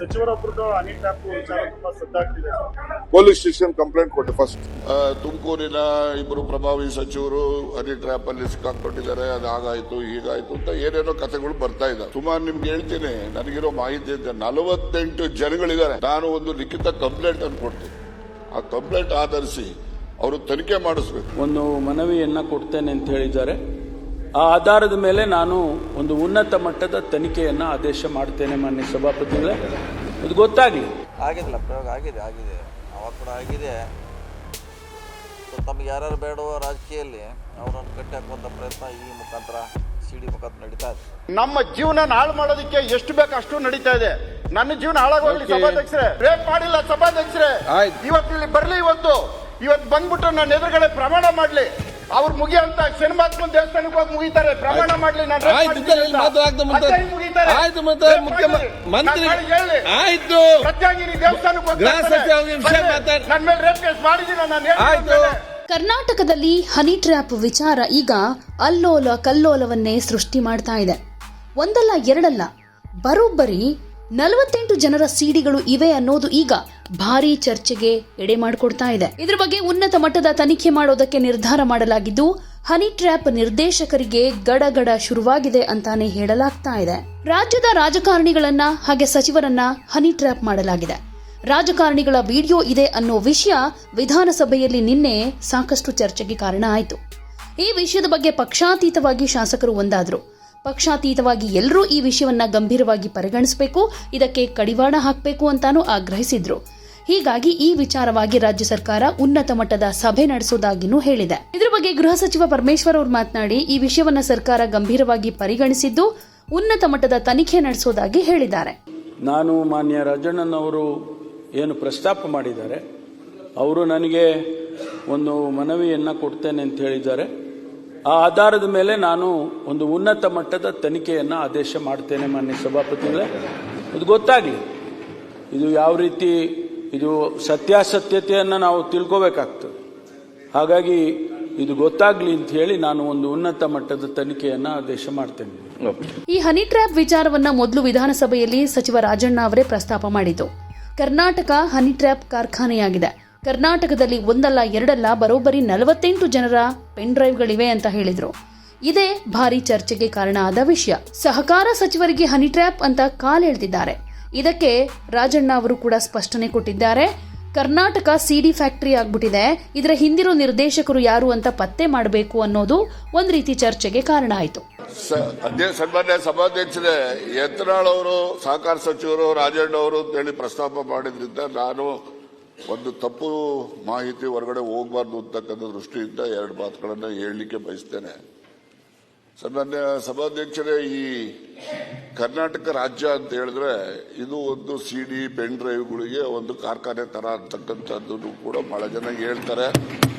ಸಚಿವರೊಬ್ಬರದ್ದು ಹನಿ tap ವಿಚಾರ ತುಂಬಾ ಸದ್ದಾಗ್ತಿದೆ ಪೊಲೀಸ್ ಸ್ಟೇಷನ್ ಕಂಪ್ಲೇಂಟ್ ಕೊಟ್ಟೆ ಫಸ್ಟ್ ತುಮಕೂರಿನ ಇಬ್ಬರು ಪ್ರಭಾವಿ ಸಚಿವರು ಹನಿ ಟ್ರ್ಯಾಪ್ ಅಲ್ಲಿ ಸಿಕ್ಕಾಕೊಂಡಿದ್ದಾರೆ ಅದು ಹಾಗಾಯ್ತು ಹೀಗಾಯ್ತು ಅಂತ ಏನೇನೋ ಕಥೆಗಳು ಬರ್ತಾ ಇದ್ದಾವೆ ಸುಮಾರು ನಿಮ್ಗೆ ಹೇಳ್ತೀನಿ ನನಗಿರೋ ಮಾಹಿತಿ ಅಂತ ನಲವತ್ತೆಂಟು ಜನಗಳಿದ್ದಾರೆ. ನಾನು ಒಂದು ಲಿಖಿತ ಕಂಪ್ಲೇಂಟ್ ಅನ್ನು ಕೊಡ್ತೀನಿ. ಆ ಕಂಪ್ಲೇಂಟ್ ಆಧರಿಸಿ ಅವರು ತನಿಖೆ ಮಾಡಿಸ್ಬೇಕು. ಒಂದು ಮನವಿಯನ್ನ ಕೊಡ್ತೇನೆ ಅಂತ ಹೇಳಿದ್ದಾರೆ. ಆ ಆಧಾರದ ಮೇಲೆ ನಾನು ಒಂದು ಉನ್ನತ ಮಟ್ಟದ ತನಿಖೆಯನ್ನು ಆದೇಶ ಮಾಡ್ತೇನೆ ಮಾನ್ಯ ಸಭಾಪತಿಗಳೇ. ಅದು ಗೊತ್ತಾಗಲಿ. ಆಗಿದೆಲ್ಲ ಪ್ರಯೋಗ ಆಗಿದೆ ಆಗಿದೆ. ಅವಾಗ ಕೂಡ ಆಗಿದೆ. ಸೊ ತಮ್ಗೆ ಯಾರ್ಯಾರು ಬೇಡವೋ ರಾಜಕೀಯದಲ್ಲಿ ಅವರನ್ನು ಕಟ್ಟಿ ಹಾಕುವಂಥ ಪ್ರಯತ್ನ ಈ ಮುಖಾಂತರ ಸಿಡಿ ಮುಖಾಂತರ ನಡೀತಾ ಇದೆ. ನಮ್ಮ ಜೀವನ ಹಾಳು ಮಾಡೋದಕ್ಕೆ ಎಷ್ಟು ಬೇಕು ಅಷ್ಟು ನಡೀತಾ ಇದೆ. ನನ್ನ ಜೀವನ ಹಾಳಾಗೋಗ್ಲಿ ಸಭಾಧ್ಯಕ್ಷರೇ. ರೇಪ್ ಮಾಡಿಲ್ಲ ಸಭಾಧ್ಯಕ್ಷರೇ. ಇವತ್ತು ಇಲ್ಲಿ ಬರಲಿ ಇವತ್ತು. ಇವತ್ತು ಬಂದ್ಬಿಟ್ಟು ನನ್ನ ಎದುರುಗಡೆ ಪ್ರಮಾಣ ಮಾಡ್ಲಿ. ಅವ್ರು ಮುಗಿಯಂತ ಸಿನಿಮಾ ದೇವಸ್ಥಾನಕ್ಕೆ ಹೋಗಿ ಮುಗಿತಾರೆ ಪ್ರಮಾಣ ಮಾಡ್ಲಿ ನಾನು ಆಯ್ತು, ಅಂತ. ಮುಂದೆ- ಮುಗಿತಾರೆ. ಆಯ್ತು, ಮತ್ತೆ rape ಮುಖ್ಯ- ಮಾಡಿದ್ದೀನಿ. ಮಂತ್ರಿ- ಹೇಳಿ. ಆಯ್ತು. ಪ್ರತ್ಯಾಗಿನಿ ದೇವಸ್ಥಾನಕ್ಕೆ ಹೋಗಿ ಗೃಹ ಬರ್ತಾರೆ. ಸಚಿವ ಒಂದು ನಿಮಿಷ ಬರ್ತಾರೆ. ಮಾತಾಡಿ. ನನ್ನ ಮೇಲೆ ರೇಪ್ ಕೇಸ್ ಮಾಡಿದ್ದೀನಿ ನಾನು ಹೇಳಿದ್ದೀನಿ ಆಯ್ತು. ಕರ್ನಾಟಕದಲ್ಲಿ ಹನಿ ಟ್ರ್ಯಾಪ್ ವಿಚಾರ ಈಗ ಅಲ್ಲೋಲ ಕಲ್ಲೋಲವನ್ನೇ ಸೃಷ್ಟಿ ಮಾಡ್ತಾ ಇದೆ ಒಂದಲ್ಲ ಎರಡಲ್ಲ ಬರೋಬ್ಬರಿ ನಲವತ್ತೆಂಟು ಜನರ ಸಿಡಿಗಳು ಇವೆ ಅನ್ನೋದು ಈಗ ಭಾರಿ ಚರ್ಚೆಗೆ ಎಡೆ ಮಾಡಿಕೊಡ್ತಾ ಇದೆ. ಇದರ ಬಗ್ಗೆ ಉನ್ನತ ಮಟ್ಟದ ತನಿಖೆ ಮಾಡೋದಕ್ಕೆ ನಿರ್ಧಾರ ಮಾಡಲಾಗಿದ್ದು, ಹನಿ ಟ್ರ್ಯಾಪ್ ನಿರ್ದೇಶಕರಿಗೆ ಗಡಗಡ ಶುರುವಾಗಿದೆ ಅಂತಾನೆ ಹೇಳಲಾಗ್ತಾ ಇದೆ. ರಾಜ್ಯದ ರಾಜಕಾರಣಿಗಳನ್ನ ಹಾಗೆ ಸಚಿವರನ್ನ ಹನಿ ಟ್ರ್ಯಾಪ್ ಮಾಡಲಾಗಿದೆ. ರಾಜಕಾರಣಿಗಳ ವಿಡಿಯೋ ಇದೆ ಅನ್ನೋ ವಿಷಯ ವಿಧಾನಸಭೆಯಲ್ಲಿ ನಿನ್ನೆ ಸಾಕಷ್ಟು ಚರ್ಚೆಗೆ ಕಾರಣ ಆಯಿತು. ಈ ವಿಷಯದ ಬಗ್ಗೆ ಪಕ್ಷಾತೀತವಾಗಿ ಶಾಸಕರು ಒಂದಾದ್ರು. ಪಕ್ಷಾತೀತವಾಗಿ ಎಲ್ಲರೂ ಈ ವಿಷಯವನ್ನ ಗಂಭೀರವಾಗಿ ಪರಿಗಣಿಸಬೇಕು, ಇದಕ್ಕೆ ಕಡಿವಾಣ ಹಾಕಬೇಕು ಅಂತಾನೂ ಆಗ್ರಹಿಸಿದ್ರು. ಹೀಗಾಗಿ ಈ ವಿಚಾರವಾಗಿ ರಾಜ್ಯ ಸರ್ಕಾರ ಉನ್ನತ ಮಟ್ಟದ ಸಭೆ ನಡೆಸೋದಾಗಿನೂ ಹೇಳಿದೆ. ಇದರ ಬಗ್ಗೆ ಗೃಹ ಸಚಿವ ಪರಮೇಶ್ವರ್ ಅವರು ಮಾತನಾಡಿ, ಈ ವಿಷಯವನ್ನ ಸರ್ಕಾರ ಗಂಭೀರವಾಗಿ ಪರಿಗಣಿಸಿದ್ದು, ಉನ್ನತ ಮಟ್ಟದ ತನಿಖೆ ನಡೆಸೋದಾಗಿ ಹೇಳಿದ್ದಾರೆ. ನಾನು ಮಾನ್ಯ ರಾಜಣ್ಣನವರು ಏನು ಪ್ರಸ್ತಾಪ ಮಾಡಿದ್ದಾರೆ, ಅವರು ನನಗೆ ಒಂದು ಮನವಿಯನ್ನ ಕೊಡ್ತೇನೆ ಅಂತ ಹೇಳಿದ್ದಾರೆ. ಆ ಆಧಾರದ ಮೇಲೆ ನಾನು ಒಂದು ಉನ್ನತ ಮಟ್ಟದ ತನಿಖೆಯನ್ನು ಆದೇಶ ಮಾಡ್ತೇನೆ ಮಾನ್ಯ ಸಭಾಪತಿಗಳೇ. ಅದು ಗೊತ್ತಾಗಲಿ. ಇದು ಯಾವ ರೀತಿ ಇದು ಸತ್ಯಾಸತ್ಯತೆಯನ್ನು ನಾವು ತಿಳ್ಕೋಬೇಕಾಗ್ತದೆ. ಹಾಗಾಗಿ ಇದು ಗೊತ್ತಾಗ್ಲಿ ಅಂತ ಹೇಳಿ ನಾನು ಒಂದು ಉನ್ನತ ಮಟ್ಟದ ತನಿಖೆಯನ್ನ ಆದೇಶ ಮಾಡ್ತೇನೆ. ಈ ಹನಿ ಟ್ರ್ಯಾಪ್ ವಿಚಾರವನ್ನ ಮೊದಲು ವಿಧಾನಸಭೆಯಲ್ಲಿ ಸಚಿವ ರಾಜಣ್ಣ ಅವರೇ ಪ್ರಸ್ತಾಪ ಮಾಡಿತು ಕರ್ನಾಟಕ ಹನಿ ಟ್ರ್ಯಾಪ್ ಕಾರ್ಖಾನೆಯಾಗಿದೆ. ಕರ್ನಾಟಕದಲ್ಲಿ ಒಂದಲ್ಲ ಎರಡಲ್ಲ ಬರೋಬ್ಬರಿ ನಲವತ್ತೆಂಟು ಜನರ ಪೆನ್ ಡ್ರೈವ್ಗಳಿವೆ ಅಂತ ಹೇಳಿದರು. ಇದೇ ಭಾರಿ ಚರ್ಚೆಗೆ ಕಾರಣ ಆದ ವಿಷಯ. ಸಹಕಾರ ಸಚಿವರಿಗೆ ಹನಿ ಟ್ರ್ಯಾಪ್ ಅಂತ ಕಾಲೆಳೆದಿದ್ದಾರೆ ಇದಕ್ಕೆ ರಾಜಣ್ಣ ಅವರು ಕೂಡ ಸ್ಪಷ್ಟನೆ ಕೊಟ್ಟಿದ್ದಾರೆ. ಕರ್ನಾಟಕ ಸಿಡಿ ಫ್ಯಾಕ್ಟರಿ ಆಗ್ಬಿಟ್ಟಿದೆ. ಇದರ ಹಿಂದಿರೋ ನಿರ್ದೇಶಕರು ಯಾರು ಅಂತ ಪತ್ತೆ ಮಾಡಬೇಕು ಅನ್ನೋದು ಒಂದ್ ರೀತಿ ಚರ್ಚೆಗೆ ಕಾರಣ ಆಯಿತು. ಸನ್ಮಾನ್ಯ ಸಭಾಧ್ಯಕ್ಷರೇ, ಯತ್ನಾಳ್ ಅವರು, ಸಹಕಾರ ಸಚಿವರು, ರಾಜಣ್ಣ ಅವರು ಅಂತೇಳಿ ಪ್ರಸ್ತಾಪ ಮಾಡಿದ್ರಿಂದ ನಾನು ಒಂದು ತಪ್ಪು ಮಾಹಿತಿ ಹೊರಗಡೆ ಹೋಗಬಾರ್ದು ಅಂತಕ್ಕಂಥ ದೃಷ್ಟಿಯಿಂದ ಎರಡು ಮಾತುಗಳನ್ನು ಹೇಳಲಿಕ್ಕೆ ಬಯಸ್ತೇನೆ. ಸನ್ಮಾನ್ಯ ಸಭಾಧ್ಯಕ್ಷರೇ ಈ ಕರ್ನಾಟಕ ರಾಜ್ಯ ಅಂತ ಹೇಳಿದ್ರೆ ಇದು ಒಂದು ಸಿ ಡಿ ಪೆನ್ ಡ್ರೈವ್ಗಳಿಗೆ ಒಂದು ಕಾರ್ಖಾನೆ ತರ ಅಂತಕ್ಕಂಥದ್ದು ಕೂಡ ಬಹಳ ಜನ ಹೇಳ್ತಾರೆ.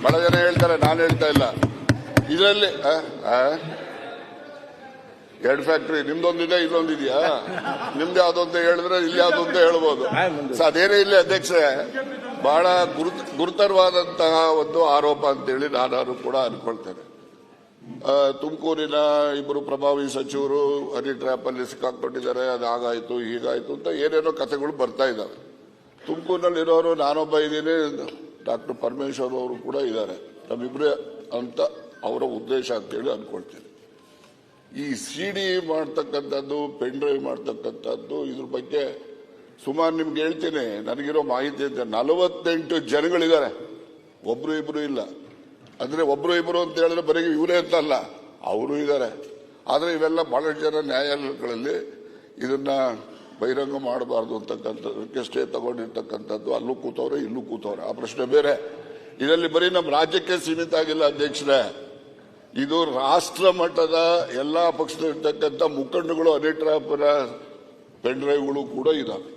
ಬಹಳ ಜನ ಹೇಳ್ತಾರೆ ನಾನು ಹೇಳ್ತಾ ಇಲ್ಲ. ಇದರಲ್ಲಿ? ಎರಡು ಫ್ಯಾಕ್ಟ್ರಿ ನಿಮ್ದೊಂದಿದೆ ಇದೊಂದಿದೆಯಾ ನಿಮ್ದು ಯಾವ್ದು ಅಂತ ಹೇಳಿದ್ರೆ ಇಲ್ಲಿ ಯಾವ್ದು ಅಂತ ಹೇಳ್ಬೋದು. ಸರ್ ಅದೇನೇ ಇಲ್ಲಿ ಅಧ್ಯಕ್ಷರೇ. ಬಹಳ ಗುರು ಗುರುತರವಾದಂತಹ ಒಂದು ಆರೋಪ ಅಂತೇಳಿ ನಾನು ಕೂಡ ಅನ್ಕೊಳ್ತೇನೆ. ತುಮಕೂರಿನ ಇಬ್ಬರು ಪ್ರಭಾವಿ ಸಚಿವರು ಹನಿ ಟ್ರ್ಯಾಪ್ ಅಲ್ಲಿ ಸಿಕ್ಕಾಕೊಂಡಿದ್ದಾರೆ ಅದು ಹಾಗಾಯ್ತು ಹೀಗಾಯ್ತು ಅಂತ ಏನೇನೋ ಕಥೆಗಳು ಬರ್ತಾ ಇದ್ದಾವೆ ತುಮಕೂರಿನಲ್ಲಿ ಇರೋರು ನಾನೊಬ್ಬ ಇದ್ದೀನಿ, ಡಾಕ್ಟರ್ ಪರಮೇಶ್ವರ್ ಅವರು ಕೂಡ ಇದ್ದಾರೆ. ನಮ್ಮಿಬ್ಬರೇ ಅಂತ ಅವರ ಉದ್ದೇಶ ಅಂತೇಳಿ ಅನ್ಕೊಳ್ತೀನಿ. ಈ ಸಿ ಡಿ ಮಾಡ್ತಕ್ಕಂಥದ್ದು, ಪೆನ್ ಡ್ರೈವ್ ಮಾಡ್ತಕ್ಕಂಥದ್ದು ಇದ್ರ ಬಗ್ಗೆ ಸುಮಾರು ನಿಮ್ಗೆ ಹೇಳ್ತೀನಿ, ನನಗಿರೋ ಮಾಹಿತಿ ಅಂತ ನಲವತ್ತೆಂಟು ಜನಗಳಿದ್ದಾರೆ. ಒಬ್ರು ಇಬ್ರು ಇಲ್ಲ. ಅಂದ್ರೆ ಒಬ್ರು ಇಬ್ರು ಅಂತ ಹೇಳಿದ್ರೆ ಬರೀ ಇವರೇ ಅಂತಲ್ಲ ಅವರು ಇದ್ದಾರೆ. ಆದ್ರೆ ಇವೆಲ್ಲ ಬಹಳಷ್ಟು ಜನ ನ್ಯಾಯಾಲಯಗಳಲ್ಲಿ ಇದನ್ನ ಬಹಿರಂಗ ಮಾಡಬಾರ್ದು ಅಂತಕ್ಕಂಥದ್ದಕ್ಕೆ ಸ್ಟೇ ತಗೊಂಡಿರ್ತಕ್ಕಂಥದ್ದು, ಅಲ್ಲೂ ಕೂತವ್ರೆ, ಇಲ್ಲೂ ಕೂತವ್ರೆ. ಆ ಪ್ರಶ್ನೆ ಬೇರೆ. ಇದರಲ್ಲಿ ಬರೀ ನಮ್ಮ ರಾಜ್ಯಕ್ಕೆ ಸೀಮಿತ ಆಗಿಲ್ಲ ಅಧ್ಯಕ್ಷರೇ. ಇದು ರಾಷ್ಟ್ರ ಮಟ್ಟದ ಎಲ್ಲ ಪಕ್ಷದಲ್ಲಿರ್ತಕ್ಕಂಥ ಮುಖಂಡಗಳು ಅನಿಟ್ರಾಪರ ಪೆನ್ ಡ್ರೈವ್ಗಳು ಕೂಡ ಇದಾವೆ.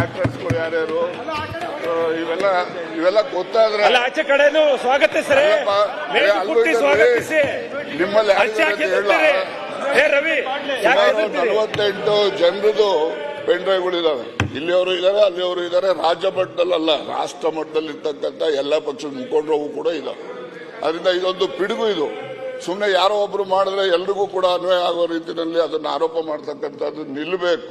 ಆಕ್ಟರ್ಸ್ಗಳು ಯಾರ್ಯಾರು? ಇವೆಲ್ಲ ಇವೆಲ್ಲ ಗೊತ್ತಾದ್ರೆ ಅಲ್ಲ ಆಚೆ ಕಡೆನು ಸ್ವಾಗತ ಸರ್. ಸ್ವಾಗತಿಸಿ. ನಿಮ್ಮಲ್ಲಿ ರವಿ? ನಲವತ್ತೆಂಟು ಜನರದು ಪೆನ್ ಡ್ರೈವ್ಗಳು ಇದಾವೆ ಇಲ್ಲಿಯವರು ಇದ್ದಾರೆ ಅಲ್ಲಿಯವರು ಇದ್ದಾರೆ ರಾಜ್ಯ ಮಟ್ಟದಲ್ಲಲ್ಲ ರಾಷ್ಟ್ರ ಮಟ್ಟದಲ್ಲಿ ಇರ್ತಕ್ಕಂಥ ಎಲ್ಲ ಪಕ್ಷದ ಮುಖಂಡರು ಕೂಡ ಇದಾವೆ. ಅದರಿಂದ ಇದೊಂದು ಪಿಡುಗು ಇದು. ಸುಮ್ಮನೆ ಯಾರೋ ಒಬ್ರು ಮಾಡಿದ್ರೆ ಎಲ್ರಿಗೂ ಕೂಡ ಅನ್ವಯ ಆಗೋ ರೀತಿಯಲ್ಲಿ ಅದನ್ನು ಆರೋಪ ಮಾಡ್ತಕ್ಕಂಥದ್ದು ನಿಲ್ಲಬೇಕು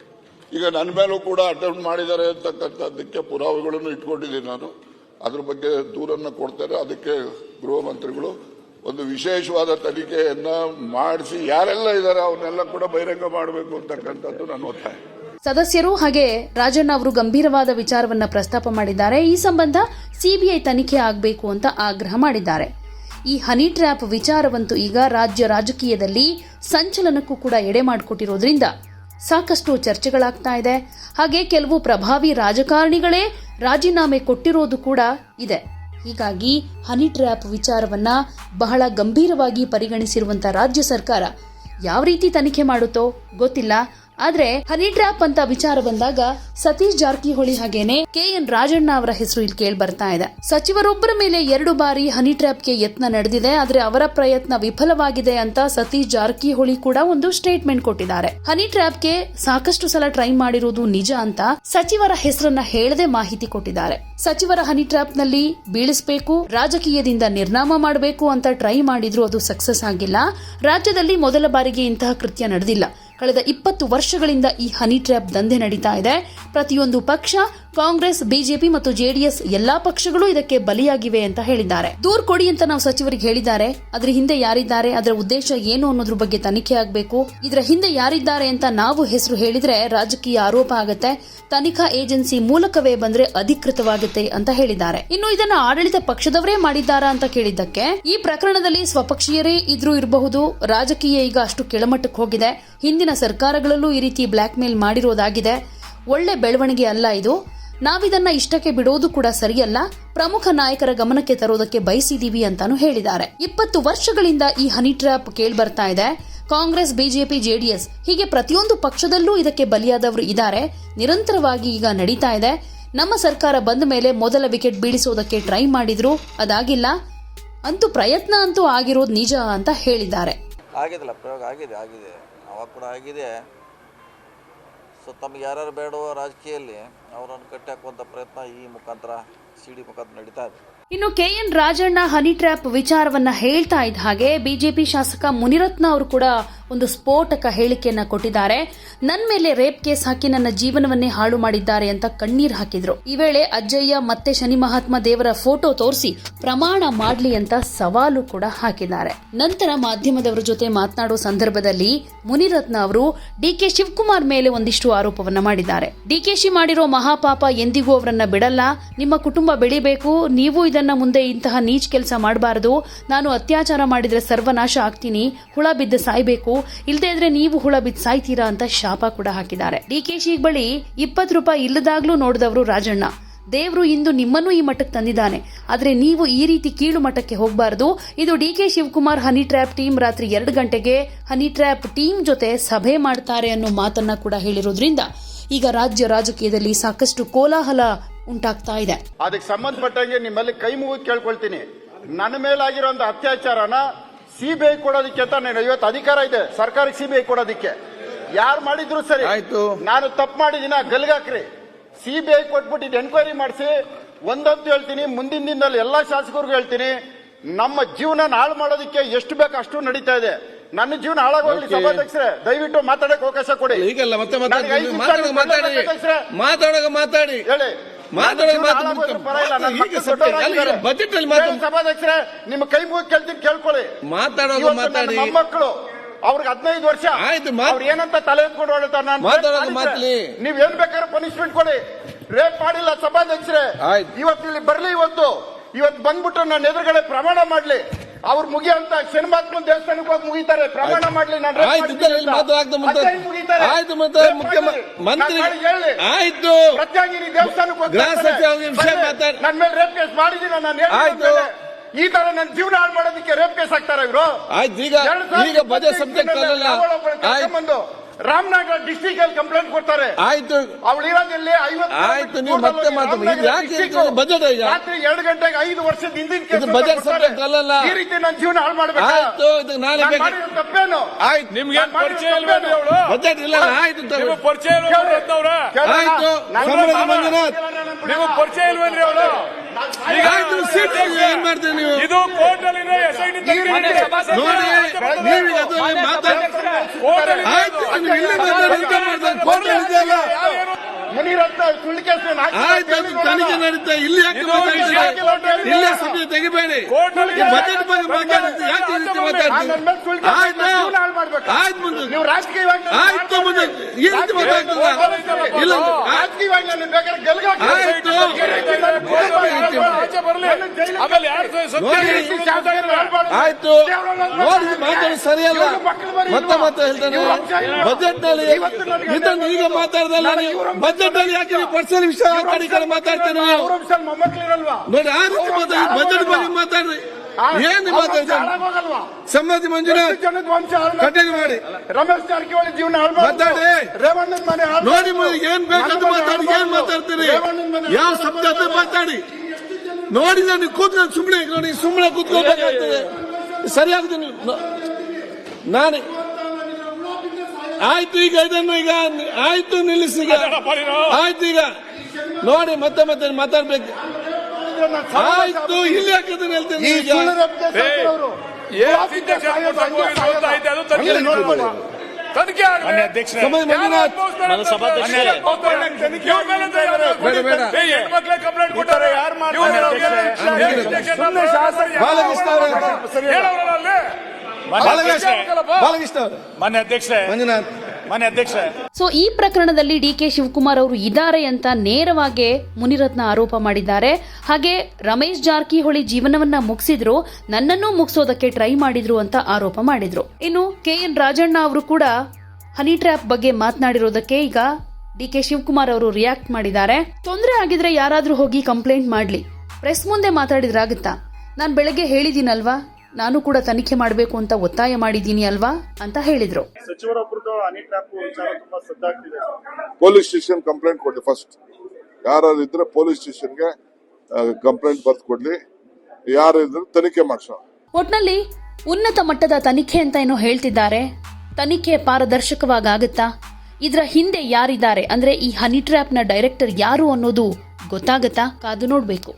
ಈಗ ನನ್ನ ಮೇಲೂ ಕೂಡ ಅಟೆಂಪ್ಟ್ ಮಾಡಿದ್ದಾರೆ ಅಂತಕ್ಕಂಥದ್ದಕ್ಕೆ ಪುರಾವೆಗಳನ್ನು ಇಟ್ಕೊಂಡಿದ್ದೀನಿ ನಾನು. ಅದ್ರ ಬಗ್ಗೆ ದೂರನ್ನು ಕೊಡ್ತಾರೆ. ಅದಕ್ಕೆ ಗೃಹ ಮಂತ್ರಿಗಳು ಒಂದು ವಿಶೇಷವಾದ ತನಿಖೆಯನ್ನು ಮಾಡಿಸಿ ಯಾರೆಲ್ಲ ಇದ್ದಾರೆ ಅವನ್ನೆಲ್ಲ ಕೂಡ ಬಹಿರಂಗ ಮಾಡಬೇಕು ಅಂತಕ್ಕಂಥದ್ದು ನನ್ನ ಒತ್ತಾಯ. ಸದಸ್ಯರು ಹಾಗೆ ರಾಜಣ್ಣ ಅವರು ಗಂಭೀರವಾದ ವಿಚಾರವನ್ನ ಪ್ರಸ್ತಾಪ ಮಾಡಿದ್ದಾರೆ. ಈ ಸಂಬಂಧ ಸಿಬಿಐ ತನಿಖೆ ಆಗಬೇಕು ಅಂತ ಆಗ್ರಹ ಮಾಡಿದ್ದಾರೆ. ಈ ಹನಿ ಟ್ರ್ಯಾಪ್ ವಿಚಾರವಂತೂ ಈಗ ರಾಜ್ಯ ರಾಜಕೀಯದಲ್ಲಿ ಸಂಚಲನಕ್ಕೂ ಕೂಡ ಎಡೆ ಮಾಡಿಕೊಟ್ಟಿರೋದ್ರಿಂದ ಸಾಕಷ್ಟು ಚರ್ಚೆಗಳಾಗ್ತಾ ಇದೆ. ಹಾಗೆ ಕೆಲವು ಪ್ರಭಾವಿ ರಾಜಕಾರಣಿಗಳೇ ರಾಜೀನಾಮೆ ಕೊಟ್ಟಿರೋದು ಕೂಡ ಇದೆ. ಹೀಗಾಗಿ ಹನಿ ಟ್ರ್ಯಾಪ್ ವಿಚಾರವನ್ನ ಬಹಳ ಗಂಭೀರವಾಗಿ ಪರಿಗಣಿಸಿರುವಂತ ರಾಜ್ಯ ಸರ್ಕಾರ ಯಾವ ರೀತಿ ತನಿಖೆ ಮಾಡುತ್ತೋ ಗೊತ್ತಿಲ್ಲ. ಆದ್ರೆ ಹನಿ ಟ್ರ್ಯಾಪ್ ಅಂತ ವಿಚಾರ ಬಂದಾಗ ಸತೀಶ್ ಜಾರಕಿಹೊಳಿ ಹಾಗೇನೆ ಕೆ ಎನ್ ರಾಜಣ್ಣ ಅವರ ಹೆಸರು ಇಲ್ಲಿ ಕೇಳಿ ಬರ್ತಾ ಇದೆ. ಸಚಿವರೊಬ್ಬರ ಮೇಲೆ ಎರಡು ಬಾರಿ ಹನಿ ಟ್ರ್ಯಾಪ್ಗೆ ಯತ್ನ ನಡೆದಿದೆ, ಆದ್ರೆ ಅವರ ಪ್ರಯತ್ನ ವಿಫಲವಾಗಿದೆ ಅಂತ ಸತೀಶ್ ಜಾರಕಿಹೊಳಿ ಕೂಡ ಒಂದು ಸ್ಟೇಟ್ಮೆಂಟ್ ಕೊಟ್ಟಿದ್ದಾರೆ. ಹನಿ ಟ್ರ್ಯಾಪ್ಗೆ ಸಾಕಷ್ಟು ಸಲ ಟ್ರೈ ಮಾಡಿರುವುದು ನಿಜ ಅಂತ ಸಚಿವರ ಹೆಸರನ್ನ ಹೇಳದೆ ಮಾಹಿತಿ ಕೊಟ್ಟಿದ್ದಾರೆ. ಸಚಿವರ ಹನಿ ಟ್ರ್ಯಾಪ್ನಲ್ಲಿ ಬೀಳಿಸಬೇಕು, ರಾಜಕೀಯದಿಂದ ನಿರ್ನಾಮ ಮಾಡಬೇಕು ಅಂತ ಟ್ರೈ ಮಾಡಿದ್ರು ಅದು ಸಕ್ಸಸ್ ಆಗಿಲ್ಲ. ರಾಜ್ಯದಲ್ಲಿ ಮೊದಲ ಬಾರಿಗೆ ಇಂತಹ ಕೃತ್ಯ ನಡೆದಿಲ್ಲ. ಕಳೆದ ಇಪ್ಪತ್ತು ವರ್ಷಗಳಿಂದ ಈ ಹನಿ ಟ್ರ್ಯಾಪ್ ದಂಧೆ ನಡೀತಾ ಇದೆ. ಪ್ರತಿಯೊಂದು ಪಕ್ಷ ಕಾಂಗ್ರೆಸ್, ಬಿಜೆಪಿ ಮತ್ತು ಜೆಡಿಎಸ್ ಎಲ್ಲಾ ಪಕ್ಷಗಳು ಇದಕ್ಕೆ ಬಲಿಯಾಗಿವೆ ಅಂತ ಹೇಳಿದ್ದಾರೆ. ದೂರ್ ಕೊಡಿ ಅಂತ ನಾವು ಸಚಿವರಿಗೆ ಹೇಳಿದ್ದಾರೆ. ಅದ್ರ ಹಿಂದೆ ಯಾರಿದ್ದಾರೆ? ಅದರ ಉದ್ದೇಶ ಏನು ಅನ್ನೋದ್ರ ಬಗ್ಗೆ ತನಿಖೆ ಆಗಬೇಕು. ಇದರ ಹಿಂದೆ ಯಾರಿದ್ದಾರೆ ಅಂತ ನಾವು ಹೆಸರು ಹೇಳಿದ್ರೆ ರಾಜಕೀಯ ಆರೋಪ ಆಗತ್ತೆ. ತನಿಖಾ ಏಜೆನ್ಸಿ ಮೂಲಕವೇ ಬಂದ್ರೆ ಅಧಿಕೃತವಾಗುತ್ತೆ ಅಂತ ಹೇಳಿದ್ದಾರೆ. ಇನ್ನು ಇದನ್ನ ಆಡಳಿತ ಪಕ್ಷದವರೇ ಮಾಡಿದ್ದಾರಾ ಅಂತ ಕೇಳಿದ್ದಕ್ಕೆ, ಈ ಪ್ರಕರಣದಲ್ಲಿ ಸ್ವಪಕ್ಷೀಯರೇ ಇದ್ರೂ ಇರಬಹುದು. ರಾಜಕೀಯ ಈಗ ಅಷ್ಟು ಕೆಳಮಟ್ಟಕ್ಕೆ ಹೋಗಿದೆ. ಹಿಂದಿನ ಸರ್ಕಾರಗಳಲ್ಲೂ ಈ ರೀತಿ ಬ್ಲಾಕ್ ಮೇಲ್ ಮಾಡಿರೋದಾಗಿದೆ. ಒಳ್ಳೆ ಬೆಳವಣಿಗೆ ಅಲ್ಲ ಇದು. ನಾವಿದನ್ನ ಇಷ್ಟಕ್ಕೆ ಬಿಡೋದು ಕೂಡ ಸರಿಯಲ್ಲ. ಪ್ರಮುಖ ನಾಯಕರ ಗಮನಕ್ಕೆ ತರೋದಕ್ಕೆ ಬಯಸಿದೀವಿ ಅಂತಾನು ಹೇಳಿದ್ದಾರೆ. ಇಪ್ಪತ್ತು ವರ್ಷಗಳಿಂದ ಈ ಹನಿ ಟ್ರ್ಯಾಪ್ ಕೇಳ್ಬರ್ತಾ ಇದೆ. ಕಾಂಗ್ರೆಸ್, ಬಿಜೆಪಿ, ಜೆಡಿಎಸ್ ಹೀಗೆ ಪ್ರತಿಯೊಂದು ಪಕ್ಷದಲ್ಲೂ ಇದಕ್ಕೆ ಬಲಿಯಾದವರು ಇದ್ದಾರೆ. ನಿರಂತರವಾಗಿ ಈಗ ನಡೀತಾ ಇದೆ. ನಮ್ಮ ಸರ್ಕಾರ ಬಂದ ಮೇಲೆ ಮೊದಲ ವಿಕೆಟ್ ಬೀಳಿಸೋದಕ್ಕೆ ಟ್ರೈ ಮಾಡಿದ್ರು. ಅದಾಗಿಲ್ಲ. ಅಂತೂ ಪ್ರಯತ್ನ ಅಂತೂ ಆಗಿರೋದು ನಿಜ ಅಂತ ಹೇಳಿದ್ದಾರೆ. ಆಗಿದೆಲ್ಲ ಆಗಿದೆ ಆಗಿದೆ. ಕೂಡ ಸೊ ತಮ್ಗೆ ಯಾರ್ಯಾರು ಬೇಡವೋ ರಾಜಕೀಯದಲ್ಲಿ ಅವರನ್ನು ಕಟ್ಟಿ ಹಾಕುವಂಥ ಪ್ರಯತ್ನ ಈ ಮುಖಾಂತರ ಸಿ ಡಿ ಮುಖಾಂತರ ನಡೀತಾ ಇದೆ. ಇನ್ನು ಕೆಎನ್ ರಾಜಣ್ಣ ಹನಿ ಟ್ರ್ಯಾಪ್ ವಿಚಾರವನ್ನ ಹೇಳ್ತಾ ಇದ್ದ ಹಾಗೆ ಬಿಜೆಪಿ ಶಾಸಕ ಮುನಿರತ್ನ ಅವರು ಕೂಡ ಒಂದು ಸ್ಫೋಟಕ ಹೇಳಿಕೆಯನ್ನ ಕೊಟ್ಟಿದ್ದಾರೆ. ನನ್ನ ಮೇಲೆ ರೇಪ್ ಕೇಸ್ ಹಾಕಿ ನನ್ನ ಜೀವನವನ್ನೇ ಹಾಳು ಮಾಡಿದ್ದಾರೆ ಅಂತ ಕಣ್ಣೀರ್ ಹಾಕಿದ್ರು. ಈ ವೇಳೆ ಅಜ್ಜಯ್ಯ ಮತ್ತೆ ಶನಿ ಮಹಾತ್ಮ ದೇವರ ಫೋಟೋ ತೋರಿಸಿ ಪ್ರಮಾಣ ಮಾಡ್ಲಿ ಅಂತ ಸವಾಲು ಕೂಡ ಹಾಕಿದ್ದಾರೆ. ನಂತರ ಮಾಧ್ಯಮದವರ ಜೊತೆ ಮಾತನಾಡುವ ಸಂದರ್ಭದಲ್ಲಿ ಮುನಿರತ್ನ ಅವರು ಡಿಕೆ ಶಿವಕುಮಾರ್ ಮೇಲೆ ಒಂದಿಷ್ಟು ಆರೋಪವನ್ನ ಮಾಡಿದ್ದಾರೆ. ಡಿಕೆಶಿ ಮಾಡಿರೋ ಮಹಾಪಾಪ ಎಂದಿಗೂ ಅವರನ್ನ ಬಿಡಲ್ಲ. ನಿಮ್ಮ ಕುಟುಂಬ ಬೆಳಿಬೇಕು. ನೀವು ಇದನ್ನ ಮುಂದೆ ಇಂತಹ ನೀಚ್ ಕೆಲಸ ಮಾಡಬಾರದು. ನಾನು ಅತ್ಯಾಚಾರ ಮಾಡಿದ್ರೆ ಸರ್ವನಾಶ ಆಗ್ತೀನಿ. ಹುಳ ಬಿದ್ದು ಸಾಯ್ಬೇಕು. ಇಲ್ದೇ ಇದ್ರೆ ನೀವು ಹುಳ ಬಿದ್ದು ಸಾಯ್ತೀರಾ ಅಂತ ಶಾಪ ಕೂಡ ಹಾಕಿದ್ದಾರೆ. ಡಿಕೆಶಿ ಬಳಿ ಇಪ್ಪತ್ತು ರೂಪಾಯಿ ಇಲ್ಲದಾಗ್ಲೂ ನೋಡಿದವರು ರಾಜಣ್ಣ. ದೇವರು ಇಂದು ನಿಮ್ಮನ್ನು ಈ ಮಟ್ಟಕ್ಕೆ ತಂದಿದ್ದಾನೆ. ಆದರೆ ನೀವು ಈ ರೀತಿ ಕೀಳು ಮಟ್ಟಕ್ಕೆ ಹೋಗಬಾರದು. ಇದು D K Shivakumar honey trap team ರಾತ್ರಿ ಎರಡು ಗಂಟೆಗೆ ಹನಿ ಟ್ರ್ಯಾಪ್ ಟೀಮ್ ಜೊತೆ ಸಭೆ ಮಾಡ್ತಾರೆ ಅನ್ನೋ ಮಾತನ್ನ ಕೂಡ ಹೇಳಿರೋದ್ರಿಂದ ಈಗ ರಾಜ್ಯ ರಾಜಕೀಯದಲ್ಲಿ ಸಾಕಷ್ಟು ಕೋಲಾಹಲ ಉಂಟಾಗ್ತಾ ಇದೆ. ಅದಕ್ಕೆ ಸಂಬಂಧಪಟ್ಟಂಗೆ ನಿಮ್ಮಲ್ಲಿ ಕೈ ಮುಗಿದು ಕೇಳ್ಕೊಳ್ತೀನಿ. ನನ್ನ ಮೇಲಾಗಿರೋ ಅತ್ಯಾಚಾರನ ಸಿಬಿಐ ಕೊಡೋದಕ್ಕೆ ಅಂತ ನಾನು ಇವತ್ತು ಅಧಿಕಾರ ಇದೆ ಸರ್ಕಾರಕ್ಕೆ ಐ ಕೊಡೋದಕ್ಕೆ. ಯಾರು ಮಾಡಿದ್ರು ಸರಿ? ಆಯ್ತು. ನಾನು ತಪ್ಪು ಮಾಡಿದಿನ? ಗಲ್ಗಾಕ್ರಿ. ಸಿ ಬಿ ಐ ಕೊಟ್ಬಿಟ್ಟು ಇದು ಎನ್ಕ್ವೈರಿ ಮಾಡಿಸಿ ಒಂದಂತೂ ಹೇಳ್ತೀನಿ ಮುಂದಿನ ದಿನದಲ್ಲಿ ಎಲ್ಲ ಶಾಸಕರಿಗೂ ಹೇಳ್ತೀನಿ ನಮ್ಮ ಜೀವನ ಹಾಳು ಮಾಡೋದಕ್ಕೆ ಎಷ್ಟು ಬೇಕು ಅಷ್ಟು ನಡೀತಾ ಇದೆ. ನನ್ನ ಜೀವನ ಹಾಳಾಗೋಗ್ಲಿ. ಸಭಾಧ್ಯಕ್ಷರೇ ದಯವಿಟ್ಟು ಮಾತಾಡಕ್ಕೆ ಅವಕಾಶ ಕೊಡಿ. ಈಗಲ್ಲ ಮತ್ತೆ ಮಾತಾಡಿ. ಮಾತಾಡಿ. ಹೇಳಿ. ಮಾತು- ಸಭಾಧ್ಯಕ್ಷರೇ ನಿಮ್ಮ ಕೈ ಮುಗಿ ಕೇಳ್ತೀನಿ ಕೇಳ್ಕೊಳ್ಳಿ. ಮಾತಾಡೋದು ಮಾತಾಡಿ. ಮಕ್ಕಳು ಅವ್ರಿಗೆ ಹದಿನೈದು ವರ್ಷ. ಆಯ್ತು, ಅವ್ರು ಏನಂತ ತಲೆ ಎತ್ಕೊಂಡು ಹೊರಡ್ತಾರೆ ನಾನು ಮಾತ್ಲಿ. ನೀವ್ ಏನ್ ಬೇಕಾದ್ರೆ ಪನಿಷ್ಮೆಂಟ್ ಕೊಡಿ. ರೇಪ್ ಮಾಡಿಲ್ಲ ಸಭಾಧ್ಯಕ್ಷರೇ. ಇವತ್ತು ಇಲ್ಲಿ ಬರ್ಲಿ ಇವತ್ತು. ಇವತ್ತು ಬಂದ್ಬಿಟ್ಟು ನನ್ನ ಎದುರುಗಡೆ ಪ್ರಮಾಣ ಮಾಡ್ಲಿ ಅವ್ರು ಮುಗಿಯಂತ ಶನಿಮಾತ್ಮ ದೇವಸ್ಥಾನಕ್ಕೆ ಹೋಗಿ ಮುಗಿತಾರೆ ಪ್ರಮಾಣ ಮಾಡ್ಲಿ ನಾನು ಆಯ್ತು ಮತ್ತೆ ಮುಗಿತಾರೆ. ಆಯ್ತು ಮತ್ತೆ. ಮಂತ್ರಿ. ಆಯ್ತು ಪ್ರತ್ಯಾಗಿರಿ ದೇವಸ್ಥಾನಕ್ಕೆ ನನ್ನ ಗೃಹ ಇರ್ತಾರೆ. ಸಚಿವ ಒಂದು ನಿಮಿಷ ಬಂದೆ. ಮಾತಾಡ್- ನನ್ ಮೇಲೆ ರೇಪ್ ಕೇಸ್ ಮಾಡಿದೀನಿ ನಾನು ಆಯ್ತು. ಈ ತರ ನನ್ನ ಜೀವನ ಹಾಳು ಮಾಡೋದಕ್ಕೆ ರೇಪ್ ಕೇಸ್ ಆಗ್ತಾರೆ ಇವರು ಆಯ್ತು ಈಗ ಈಗ ಬಜೆಟ್ ಸಬ್ಜೆಕ್ಟ್ ಅಲ್ಲಲ್ಲ ಆಯ್ತು ಬಂದು ರಾಮನಗರ ಡಿಸ್ಟ್ರಿಕ್ಟ್ ಅಲ್ಲಿ ಕಂಪ್ಲೇಂಟ್ ಕೊಡ್ತಾರೆ. ಆಯ್ತು. ಅವಳು ಇರೋದಿಲ್ಲಿ ಆಯ್ತು, ನೀವು ಮತ್ತೆ ಮಾತಾಡಿ. ಇದು ಯಾಕೆ? ಬಜೆಟ್ ಈಗ? ರಾತ್ರಿ ಎರಡು ಗಂಟೆಗೆ ಐದು ವರ್ಷದ ಹಿಂದಿನ ಬಜೆಟ್ subject ಅಲ್ಲಲ್ಲ. ಈ ರೀತಿ ನನ್ನ ಜೀವನ ಹಾಳು ಮಾಡಬೇಕು? ಆಯ್ತು ಇದು ನಾಳೆ ನಾನ್ ಬೇಕು. ಮಾಡಿರೋ ತಪ್ಪೇನು? ಆಯ್ತು. ನಿಮ್ಗೆ ಪರಿಚಯ ತಪ್ಪೇನು? ಅವಳು? ಬಜೆಟ್ ಇಲ್ಲ ಆಯ್ತು ನಿಮ್ಮ ಪರಿಚಯ ಇಲ್ವೇನ್ರಿ ಆಯ್ತು. ಮಂಜುನಾಥ್. ನೀವು ಪರಿಚಯ ಇಲ್ವೇನ್ರಿ ಅವಳು? ಈಗ ಆಯ್ತು ಸೀಟ್ ಏನ್ ಮಾಡ್ತೀನಿ ನೀವು? ಇದು ಕೋರ್ಟ್ ಅಲ್ಲಿ ಎಸ್ ಐ ನೋಡಿ ನೀವೀಗ ಅದ್ರಲ್ಲಿ ಮಾತಾಡಿ. ಆಯ್ತು ನೀವು ಇಲ್ಲೇ ಆಯ್ತು ತನಿಖೆ ನಡೀತಾ ಇಲ್ಲಿ ಯಾಕೆ ಮಾತಾಡ್ತೀರಿ? ಇಲ್ಲೇ ಸಭೆ ತೆಗಿಬೇಡಿ. ಬಜೆಟ್ ಬಗ್ಗೆ ಮಾತಾಡ್ತೀರಿ. ಯಾಕೆ ರೀತಿ ಕೇಸ್ ಆಯ್ತು? ಆಯ್ತು ಮುಂದೆ. ರಾಜಕೀಯವಾಗಿ ಆಯ್ತು ಮುಂದೆ. ಈ ರೀತಿ ಮಾತಾಡ್ತದ ಇಲ್ಲ ಆಯ್ತು. ಆಯ್ತು. ಆಮೇಲೆ ನೋಡಿ ಆಯ್ತು. ನೋಡಿ ಮಾತಾಡಿ ಸರಿಯಲ್ಲ. ಮತ್ತೆ ಮತ್ತೆ ಹೇಳ್ತಾನೆ. ಬಜೆಟ್ನಲ್ಲಿ ಇದನ್ನು ಈಗ ಮಾತಾಡ್ದಲ್ಲ ನೀವು. ಬಜೆಟ್ನಲ್ಲಿ ಯಾಕೆ ನೀವು ಪರ್ಸನಲ್ ವಿಷಯ ಕಡೆ ಕಡೆ ಮಾತಾಡ್ತೇನೆ ಇರಲ್ವಾ ಅವ್ರ ವಿಷಯ ನೋಡಿ ಆ ರೀತಿ ಮಾತಾಡಿ ಬಜೆಟ್ ಬಗ್ಗೆ ಮಾತಾಡ್ರಿ. ಏನ್ ಮಾತಾಡ್ತಾರೆ? ಸಮ್ಮತಿ ಮಂಜುನಾಥ್ ಮಾಡಿ- ರಮೇಶ್ ಜಾರಕಿಹೊಳಿ ಜೀವನ ಮಾತಾಡಿ. ರೇವಣ್ಣನ ಮನೆ ನೋಡಿ ಏನ್ ಬೇಕಂತ ಮಾತಾಡಿ ಏನ್ ಮಾತಾಡ್ತೀರಿ? ರೇವಣ್ಣನ ಮನೆ ಯಾವ ಶಬ್ದ ನೋಡಿ ನಾನು ಕೂತ್ಕೊಂಡು ಸುಮ್ಮನೆ ನೋಡಿ ಸುಮ್ಮನೆ ಕೂತ್ಕೋಬೇಕಾಗ್ತದೆ ಸರಿಯಾಗುತ್ತೆ ನೀವು ನಾನು. ಆಯ್ತು ಈಗ ಇದನ್ನು ಈಗ ಆಯ್ತು ನಿಲ್ಲಿಸಿ ಈಗ. ಆಯ್ತು ಈಗ. ನೋಡಿ ಮತ್ತೆ ಮತ್ತೆ ಮಾತಾಡ್ಬೇಕು. ಆಯ್ತು ಇಲ್ಲಿ ಹಾಕಿದ್ರೆ ಹೇಳ್ತೇನೆ ತನಿಖೆ ಆಗಲಿ. ಮಾನ್ಯ ಅಧ್ಯಕ್ಷರೇ. ಮಂಜುನಾಥ್. ಮಾನ್ಯ ಅಧ್ಯಕ್ಷ. ಸೊ ಈ ಪ್ರಕರಣದಲ್ಲಿ ಡಿ ಕೆ ಶಿವಕುಮಾರ್ ಅವರು ಇದ್ದಾರೆ ಅಂತ ನೇರವಾಗಿ ಮುನಿರತ್ನ ಆರೋಪ ಮಾಡಿದ್ದಾರೆ. ಹಾಗೆ ರಮೇಶ್ ಜಾರಕಿಹೊಳಿ ಜೀವನವನ್ನ ಮುಗಿಸಿದ್ರು, ನನ್ನನ್ನು ಮುಗಿಸೋದಕ್ಕೆ ಟ್ರೈ ಮಾಡಿದ್ರು ಅಂತ ಆರೋಪ ಮಾಡಿದ್ರು. ಇನ್ನು ಕೆ ಎನ್ ರಾಜಣ್ಣ ಅವರು ಕೂಡ ಹನಿ ಟ್ರ್ಯಾಪ್ ಬಗ್ಗೆ ಮಾತನಾಡಿರೋದಕ್ಕೆ ಈಗ ಡಿ ಕೆ ಶಿವಕುಮಾರ್ ಅವರು ರಿಯಾಕ್ಟ್ ಮಾಡಿದ್ದಾರೆ. ತೊಂದರೆ ಆಗಿದ್ರೆ ಯಾರಾದ್ರೂ ಹೋಗಿ ಕಂಪ್ಲೇಂಟ್ ಮಾಡ್ಲಿ. ಪ್ರೆಸ್ ಮುಂದೆ ಮಾತಾಡಿದ್ರಾಗುತ್ತಾ ನಾನು ಬೆಳಗ್ಗೆ ಹೇಳಿದ್ದೀನಲ್ವಾ? ನಾನು ಕೂಡ ತನಿಖೆ ಮಾಡಬೇಕು ಅಂತ ಒತ್ತಾಯ ಮಾಡಿದ್ದೀನಿ ಅಲ್ವಾ ಅಂತ ಹೇಳಿದ್ರು. ಸಚಿವರೊಬ್ಬರದು ಹನಿ ಟ್ರ್ಯಾಪ್ ವಿಚಾರ ತುಂಬಾ ಸದ್ದಾಗ್ತಿದೆ. ಪೊಲೀಸ್ ಸ್ಟೇಷನ್ ಕಂಪ್ಲೇಂಟ್ ಕೊಡಿ ಫಸ್ಟ್ ಯಾರು ಇದ್ರೆ ಪೊಲೀಸ್ ಸ್ಟೇಷನ್ಗೆ ಕಂಪ್ಲೇಂಟ್ ಬರ್ದು ಕೊಡ್ಲಿ. ಯಾರು ಇದ್ರೆ ತನಿಖೆ ಮಾಡಿಸೋ ಒಟ್ನಲ್ಲಿ ಉನ್ನತ ಮಟ್ಟದ ತನಿಖೆ ಅಂತ ಏನೋ ಹೇಳ್ತಿದ್ದಾರೆ. ತನಿಖೆ ಪಾರದರ್ಶಕವಾಗುತ್ತಾ ಇದರ ಹಿಂದೆ ಯಾರಿದ್ದಾರೆ? ಅಂದ್ರೆ ಈ ಹನಿ ಟ್ರ್ಯಾಪ್ನ ಡೈರೆಕ್ಟರ್ ಯಾರು ಅನ್ನೋದು ಗೊತ್ತಾಗತ್ತಾ? ಕಾದು ನೋಡ್ಬೇಕು.